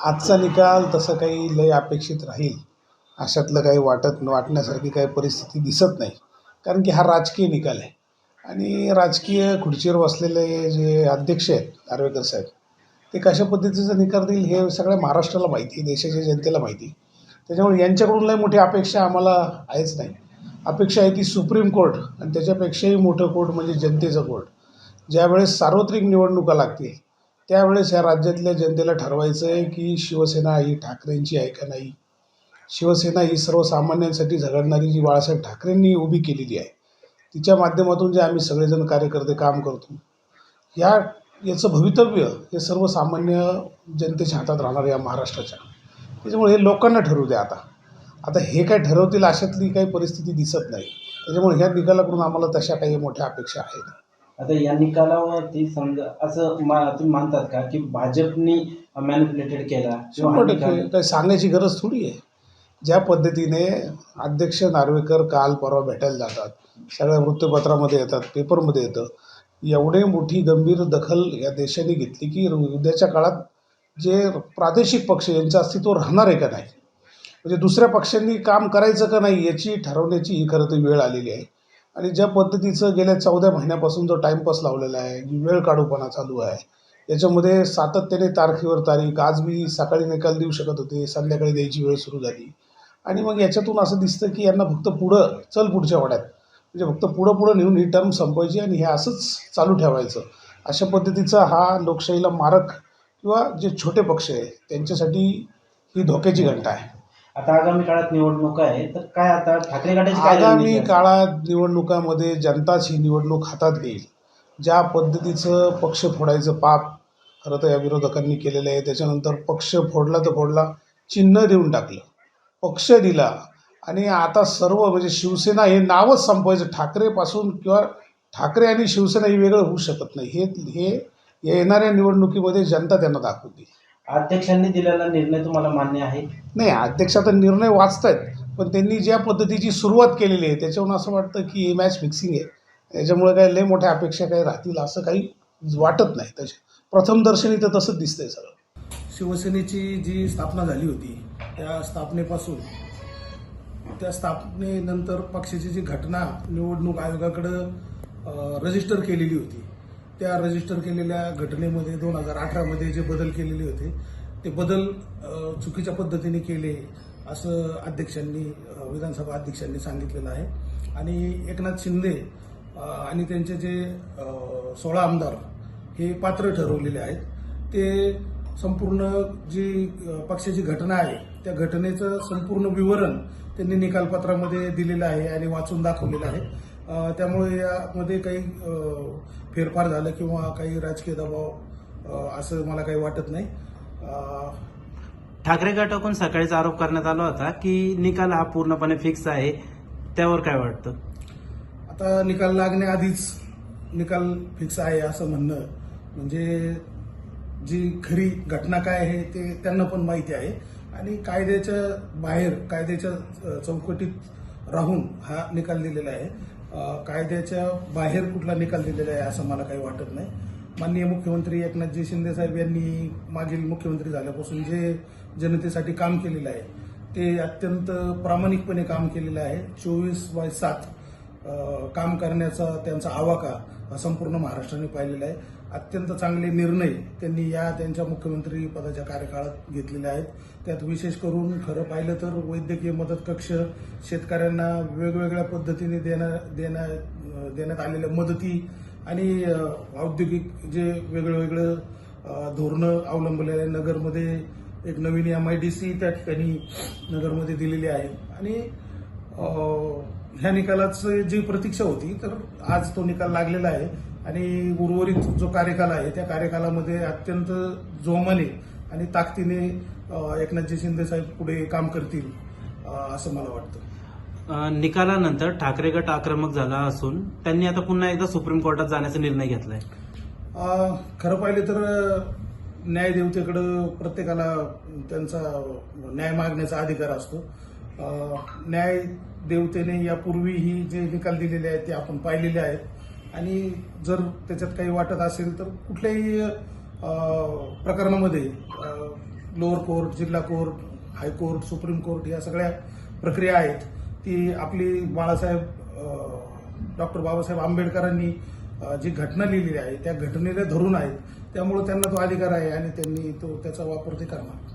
आजचा निकाल तसं काही लय अपेक्षित राहील. अशातलं काही वाटत वाटण्यासारखी काही परिस्थिती दिसत नाही. कारण की हा राजकीय निकाल आहे. आणि राजकीय खुर्चीवर बसलेले जे अध्यक्ष आहेत आर्वेकर साहेब ते कशा पद्धतीचा निकाल देईल हे सगळ्या महाराष्ट्राला माहिती देशाच्या जनतेला माहिती त्याच्यामुळे यांच्याकडून लय मोठी अपेक्षा आम्हाला आहेच नाही. अपेक्षा आहे ती सुप्रीम कोर्ट आणि त्याच्यापेक्षाही मोठं कोर्ट म्हणजे जनतेचं कोर्ट. ज्यावेळेस सार्वत्रिक निवडणुका लागतील त्यावेळेस या राज्यातल्या जनतेला ठरवायचं आहे की शिवसेना ही ठाकरेंची आहे का नाही? शिवसेना ही सर्वसामान्यांसाठी झगडणारी जी बाळासाहेब ठाकरेंनी उभी केलेली आहे तिच्या माध्यमातून जे आम्ही सगळेजण कार्यकर्ते काम करतो या याचं भवितव्य हे सर्वसामान्य जनतेच्या हातात राहणार आहे या महाराष्ट्राच्या. त्याच्यामुळे हे लोकांना ठरवू द्या आता. आता हे काय ठरवतील अशातली काही परिस्थिती दिसत नाही. त्याच्यामुळे ह्या निकालाकडून आम्हाला तशा काही मोठ्या अपेक्षा आहेत. आता या निकालावरती समजा असं तुम्ही मानतात का की भाजपनी मॅनिपुलेटेड केला? शंभर टक्के. काही सांगायची गरज थोडी आहे. ज्या पद्धतीने अध्यक्ष नार्वेकर काल परवा भेटायला जातात सगळ्या वृत्तपत्रामध्ये येतात पेपरमध्ये येतं एवढे मोठी गंभीर दखल या देशाने घेतली की उद्याच्या काळात जे प्रादेशिक पक्ष यांचं अस्तित्व राहणार आहे का नाही? म्हणजे दुसऱ्या पक्षांनी काम करायचं का नाही याची ठरवण्याची ही खरं तर वेळ आलेली आहे. आणि ज्या पद्धतीचं गेल्या चौदा महिन्यापासून जो टाईमपास लावलेला आहे वेळ काढूपणा चालू आहे याच्यामध्ये सातत्याने तारखेवर तारीख आज मी सकाळी निकाल देऊ शकत होते संध्याकाळी द्यायची वेळ सुरू झाली. आणि मग याच्यातून असं दिसतं की यांना फक्त पुढं चल पुढच्या वाड्यात. म्हणजे फक्त पुढं पुढं नेऊन ही टर्म संपवायची आणि हे असंच चालू ठेवायचं. अशा पद्धतीचा हा लोकशाहीला मारक किंवा जे छोटे पक्ष आहे त्यांच्यासाठी ही धोक्याची घंटा आहे. आता आगामी काळात निवडणुका आहे तर काय आता ठाकरे गटाची काय आगामी रणनीती? काळात निवडणुकामध्ये जनताच ही निवडणूक हातात घेईल. ज्या पद्धतीचं पक्ष फोडायचं पाप खरं तर या विरोधकांनी केलेलं आहे. त्याच्यानंतर पक्ष फोडला तर फोडला चिन्ह देऊन टाकलं पक्ष दिला. आणि आता सर्व म्हणजे शिवसेना हे नावच संपवायचं. ठाकरेपासून किंवा ठाकरे आणि शिवसेना ही वेगळं होऊ शकत नाही. हे हे येणाऱ्या निवडणुकीमध्ये जनता त्यांना दाखवून देईल. अध्यक्षांनी दिलेला निर्णय तुम्हाला मान्य आहे? नाही अध्यक्ष आता निर्णय वाचतायत पण त्यांनी ज्या पद्धतीची सुरुवात केलेली आहे त्याच्यावरून असं वाटतं की हे मॅच फिक्सिंग आहे. याच्यामुळे काही लय मोठ्या अपेक्षा काही राहतील असं काही वाटत नाही तसे प्रथम दर्शनी तर तसंच दिसतंय सगळं. शिवसेनेची जी स्थापना झाली होती त्या स्थापनेपासून त्या स्थापनेनंतर पक्षाची जी घटना निवडणूक आयोगाकडं रजिस्टर केलेली होती. त्या रजिस्टर केलेल्या घटनेमध्ये दोन हजार अठरामध्ये जे बदल केलेले होते ते बदल चुकीच्या पद्धतीने केले असं अध्यक्षांनी विधानसभा अध्यक्षांनी सांगितलेलं आहे. आणि एकनाथ शिंदे आणि त्यांचे जे सोळा आमदार हे पात्र ठरवलेले आहेत. ते संपूर्ण जी पक्षाची घटना आहे त्या घटनेचं संपूर्ण विवरण त्यांनी निकालपत्रामध्ये दिलेलं आहे आणि वाचून दाखवलेलं आहे. त्यामुळे यामध्ये काही फेरफार झालं किंवा काही राजकीय दबाव असं मला काही वाटत नाही. ठाकरे गटाकडून सकाळीच आरोप करण्यात आला होता की निकाल हा पूर्णपणे फिक्स आहे. त्यावर काय वाटतं? आता निकाल लागण्याआधीच निकाल फिक्स आहे असं म्हणणं. म्हणजे जी खरी घटना काय आहे ते त्यांना पण माहिती आहे. आणि कायद्याच्या बाहेर कायद्याच्या चौकटीत राहून हा निकाल दिलेला आहे. कायद्याच्या बाहेर कुठला निकाल दिलेला आहे असं मला काही वाटत नाही. माननीय मुख्यमंत्री एकनाथजी शिंदे साहेब यांनी मागील मुख्यमंत्री झाल्यापासून जे जनतेसाठी काम केलेलं आहे ते अत्यंत प्रामाणिकपणे काम केलेलं आहे. चोवीस बाय सात काम करण्याचा त्यांचा आवाका हा संपूर्ण महाराष्ट्राने पाहिलेला आहे. अत्यंत चांगले निर्णय त्यांनी या त्यांच्या मुख्यमंत्री पदाच्या कार्यकाळात घेतलेले आहेत. त्यात विशेष करून खरं पाहिलं तर वैद्यकीय मदत कक्ष शेतकऱ्यांना वेगवेगळ्या पद्धतीने देण्या देण्या देण्यात आलेल्या मदती आणि औद्योगिक जे वेगळं वेगळं धोरणं अवलंबलेलं आहे नगरमध्ये एक नवीन एम आय डी सी त्या ठिकाणी नगरमध्ये दिलेली आहे. आणि ह्या निकालाचं जी प्रतीक्षा होती तर आज तो निकाल लागलेला आहे. आणि उर्वरित जो कार्यकाल आहे त्या कार्यकालामध्ये अत्यंत जोमाने आणि ताकदीने एकनाथजी शिंदे साहेब पुढे काम करतील असं मला वाटतं. निकालानंतर ठाकरे गट आक्रमक झाला असून त्यांनी आता पुन्हा एकदा सुप्रीम कोर्टात जाण्याचा निर्णय घेतलाय. खरं पाहिलं तर न्यायदेवतेकडं प्रत्येकाला त्यांचा न्याय मागण्याचा अधिकार असतो. न्याय देवतेने यापूर्वीही जे निकाल दिलेले आहेत ते आपण पाहिलेले आहेत. आणि जर त्याच्यात काही वाटत असेल तर कुठल्याही प्रकरणामध्ये लोअर कोर्ट जिल्हा court high court supreme court या सगळ्या प्रक्रिया आहेत. ती आपली बाळासाहेब डॉक्टर बाबासाहेब आंबेडकरांनी जी घटना लिहिलेली आहे त्या घटनेला धरून आहेत. त्यामुळे त्यांना तो अधिकार आहे आणि त्यांनी तो त्याचा वापर ते करणार.